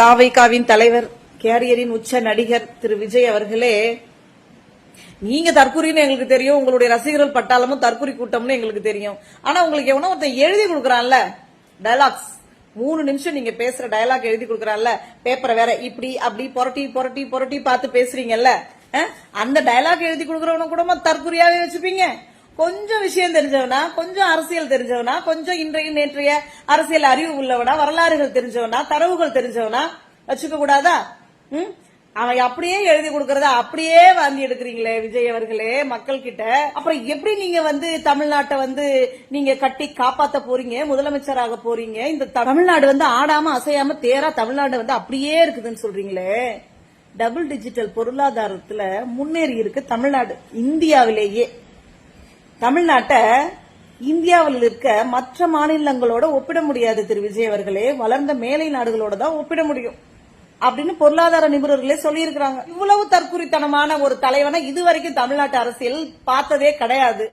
தாவைக்காவின் தலைவர் கேரியரின் உச்ச நடிகர் திரு விஜய் அவர்களே நீங்க தற்கூரின்னு எங்களுக்கு தெரியும். உங்களுடைய ரசிகர்கள் பட்டாளமும் தற்குறி கூட்டம்னு எங்களுக்கு தெரியும். ஆனா உங்களுக்கு எவனோ ஒருத்தன் எழுதி கொடுக்கறான்ல? டயலாக்ஸ் மூணு நிமிஷம் நீங்க பேசுற டயலாக் எழுதி கொடுக்கறான்ல? பேப்பரை வேற இப்படி அப்படி புரட்டி புரட்டி புரட்டி பார்த்து பேசுறீங்கல்ல? அந்த டயலாக் எழுதி கொடுக்கறவன கூட தற்கூரியாவே வச்சுப்பீங்க? கொஞ்சம் விஷயம் தெரிஞ்சவனா கொஞ்சம் அரசியல் தெரிஞ்சவனா கொஞ்சம் இன்றைய நேற்றைய அரசியல் அறிவு உள்ளவனா வரலாறுகள் தெரிஞ்சவனா தரவுகள் தெரிஞ்சவனா வச்சுக்க கூடாதா? ம்? அவன் அப்படியே எழுதி கொடுக்கறத அப்படியே வாந்தி எடுக்கிறீங்களே விஜய் அவர்களே மக்கள் கிட்ட அப்புறம் எப்படி நீங்க வந்து தமிழ்நாட்டை வந்து நீங்க கட்டி காப்பாத்த போறீங்க முதலமைச்சராக போறீங்க? இந்த தமிழ்நாடு வந்து ஆடாம அசையாம தேரா தமிழ்நாடு வந்து அப்படியே இருக்குதுன்னு சொல்றீங்களே. டபுள் டிஜிட்டல் பொருளாதாரத்துல முன்னேறி இருக்கு தமிழ்நாடு இந்தியாவிலேயே. தமிழ்நாட்டை இந்தியாவில் இருக்க மற்ற மாநிலங்களோட ஒப்பிட முடியாது திரு. விஜய் அவர்களே. வளர்ந்த மேலை நாடுகளோட தான் ஒப்பிட முடியும். அப்படின்னு பொருளாதார நிபுணர்களே சொல்லியிருக்கிறாங்க. இவ்வளவு தற்குறித்தனமான ஒரு தலைவனை இதுவரைக்கும் தமிழ்நாட்டு அரசியல் பார்த்ததே கிடையாது.